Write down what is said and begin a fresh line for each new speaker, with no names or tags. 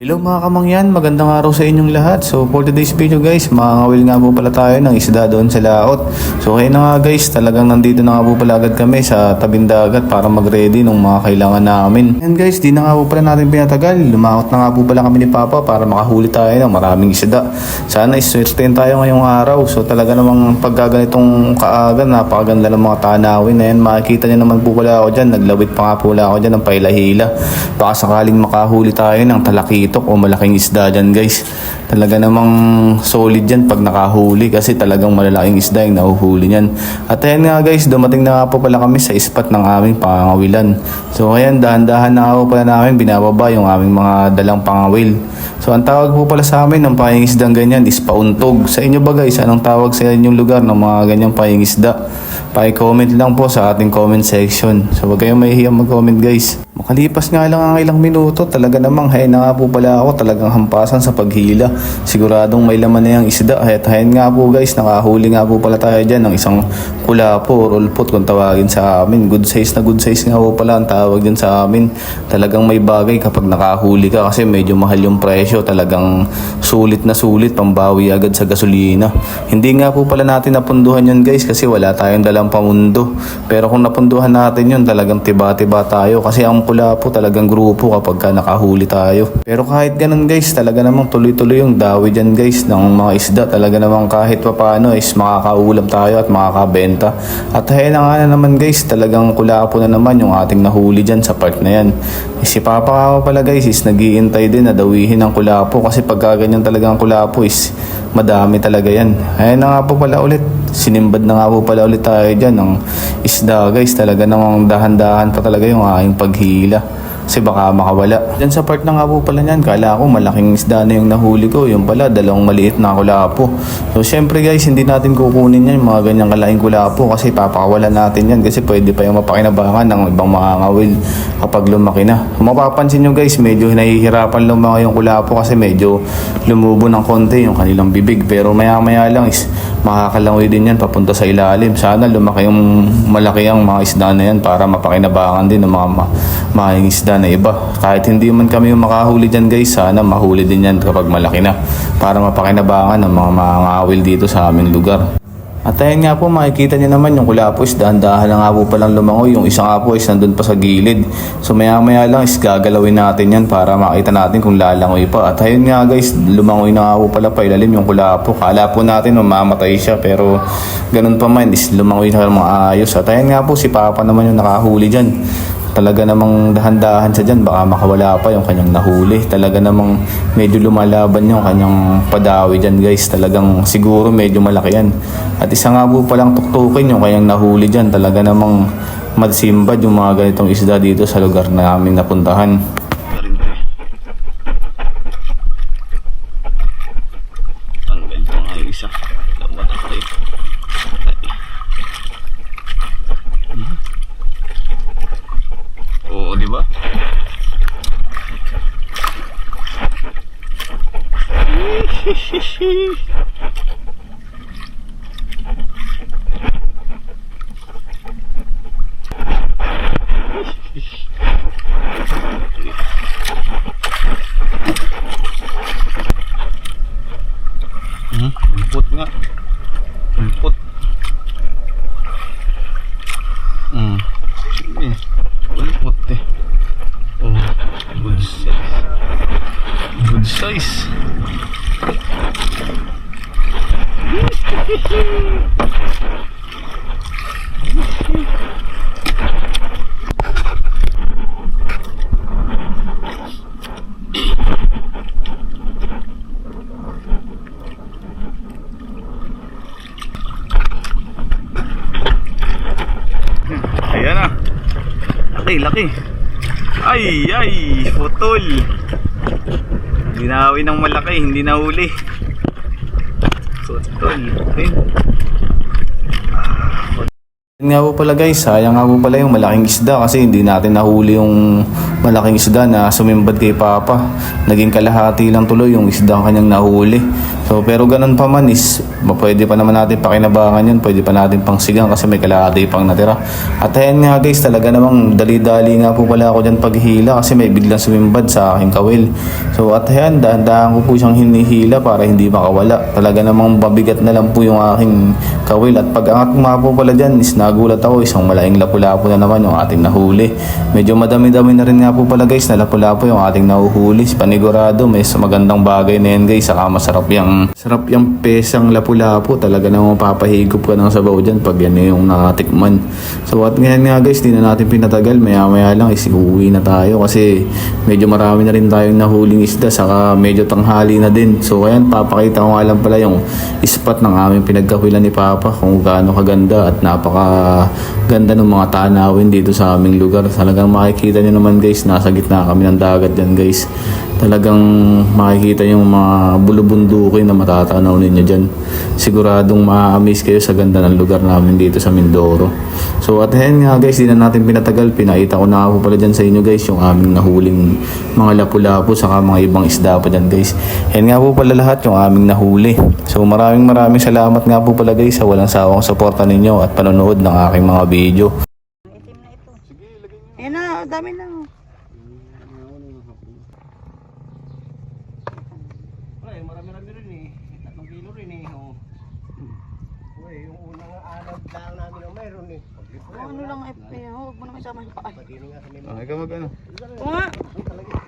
Hello mga kamangyan, magandang araw sa inyong lahat. So for today's video guys, makangawil nga po pala tayo ng isda doon sa laot. So kaya na nga guys, talagang nandito na nga po pala agad kami sa tabing dagat para mag-ready ng mga kailangan namin. And guys, di na nga po pala natin pinatagal. Lumakot na nga po pala kami ni Papa para makahuli tayo ng maraming isda. Sana iswertein tayo ngayong araw. So talaga namang pagkaganitong kaaga, napakaganda ng mga tanawin na yan. Makikita niyo naman po pala ako dyan. Naglawit pa nga po pala ako dyan ng pailahila. Baka sakaling makahuli tayo ng talakitok o malaking isda dyan guys. Talaga namang solid yan pag nakahuli kasi talagang malalaking isda yung nahuhuli niyan. At ayan nga guys, dumating na nga po pala kami sa spot ng aming pangangawilan. So ayan, dahan-dahan na po pala namin binababa yung aming mga dalang pangawil. So ang tawag po pala sa amin ng pahingisdang ganyan is pauntog. Sa inyo ba guys, anong tawag sa inyong lugar ng mga ganyang pahingisda? Pa-comment lang po sa ating comment section. So huwag kayong mahihiyang mag-comment guys. Makalipas nga lang ang ilang minuto, talaga namang hay na nga po pala ako talagang hampasan sa paghila. Siguradong may laman na yung isda. At hayan nga po guys, nakahuli nga po pala tayo dyan ng isang kulapo or ulpot kung tawagin sa amin. Good size na good size nga po pala ang tawag dyan sa amin. Talagang may bagay kapag nakahuli ka kasi medyo mahal yung presyo. Talagang sulit na sulit, pambawi agad sa gasolina. Hindi nga po pala natin napunduhan yun guys kasi wala tayong dalang pamundo. Pero kung napunduhan natin yun, talagang tiba-tiba tayo kasi ang kula po talagang grupo kapag ka nakahuli tayo. Pero kahit ganun guys, talaga namang tuloy-tuloy yung dawi dyan guys ng mga isda. Talaga namang kahit pa paano is makakaulam tayo at makakabenta. At ayun na nga na naman guys, talagang kula po na naman yung ating nahuli dyan sa part na yan. Eh, si Papa pala guys is nagiintay din na dawihin ng kulapo kasi pagka talaga ang kulapo is madami talaga yan. Ayun na nga po pala ulit. Sinimbad na nga po pala ulit tayo dyan ng isda guys. Talaga namang dahan-dahan pa talaga yung aking paghila. Kasi baka makawala. Diyan sa part na nga po pala niyan, kala ko malaking isda na yung nahuli ko. Yung pala, dalawang maliit na kulapo. So syempre guys, hindi natin kukunin yan yung mga ganyang kalaking kulapo kasi papakawalan natin yan kasi pwede pa yung mapakinabangan ng ibang mga ngawil kapag lumaki na. Kung mapapansin nyo guys, medyo nahihirapan lumaki yung kulapo kasi medyo lumubo ng konti yung kanilang bibig. Pero maya maya lang is makakalangoy din yan papunta sa ilalim. Sana lumaki yung malaki ang mga isda na yan para mapakinabangan din ng mga ma- mahing isda na iba. Kahit hindi man kami yung makahuli dyan guys, sana mahuli din yan kapag malaki na para mapakinabangan ng mga mangawil dito sa aming lugar. At ayun nga po, makikita niyo naman yung kulapo is dahan-dahan na nga po palang lumangoy. Yung isa nga po is nandun pa sa gilid. So maya maya lang is gagalawin natin yan para makita natin kung lalangoy pa. At ayun nga guys, lumangoy na nga po pala pa ilalim yung kulapo. Kala po natin mamamatay siya pero ganun pa man is lumangoy na mga ayos. At ayun nga po, si Papa naman yung nakahuli dyan talaga namang dahan-dahan siya dyan, baka makawala pa yung kanyang nahuli. Talaga namang medyo lumalaban yung kanyang padawi dyan guys. Talagang siguro medyo malaki yan. At isa nga po palang tuktukin yung kanyang nahuli dyan. Talaga namang madsimbad yung mga ganitong isda dito sa lugar na aming napuntahan. Xixi. Ayan na. Laki, laki. Ay, ay, putol. Dinawi ng malaki, hindi nahuli. Ayun. Yun nga po pala guys, sayang nga po pala yung malaking isda kasi hindi natin nahuli yung malaking isda na sumimbad kay Papa. Naging kalahati lang tuloy yung isda ang kanyang nahuli. So pero ganun pa man is pwede pa naman natin pakinabangan yun. Pwede pa natin pang sigang kasi may kalahati pang natira. At ayan nga guys talaga namang dali-dali nga po pala ako dyan paghihila kasi may biglang sumimbad sa aking kawil. So at ayan dahan-dahan ko po siyang hinihila para hindi makawala. Talaga namang babigat na lang po yung aking kawil. At pag angat ko nga po pala dyan is nagulat ako isang malaking lapu-lapu na naman yung ating nahuli. Medyo madami-dami na rin nga po pala guys na lapu-lapu yung ating nahuhuli. Panigurado may magandang bagay na yan guys. Saka masarap yung sarap yung pesang lapu-lapu. Talaga namang papahigop ka ng sabaw dyan pag yan yung nakatikman. So at ngayon nga guys, di na natin pinatagal. Maya-maya lang is uuwi na tayo kasi medyo marami na rin tayong nahuling isda saka medyo tanghali na din. So ayan, papakita ko nga lang pala yung spot ng aming pinagkahulan ni Papa kung gaano kaganda at napaka ganda ng mga tanawin dito sa aming lugar. Talagang makikita nyo naman guys, nasa gitna kami ng dagat dyan guys. Talagang makikita yung mga bulubundukin na matatanaw ninyo dyan. Siguradong ma-amaze kayo sa ganda ng lugar namin dito sa Mindoro. So at ayan nga guys, di na natin pinatagal. Pinakita ko na po pala dyan sa inyo guys yung aming nahuling mga lapu-lapu saka mga ibang isda pa dyan guys. Yan nga po pala lahat yung aming nahuli. So maraming maraming salamat nga po pala guys sa walang sawang suporta ninyo at panonood ng aking mga video.
Ayan na, dami na.
Ay, marami-rami rin eh. Tatlong kilo rin eh. Oh. Uy, yung unang alab lang namin ang mayroon eh.
Oh, ano lang, eh, eh, huwag mo naman isama yung paa.
Pagkini nga sa may
Okay ka mag ano?
Oo nga.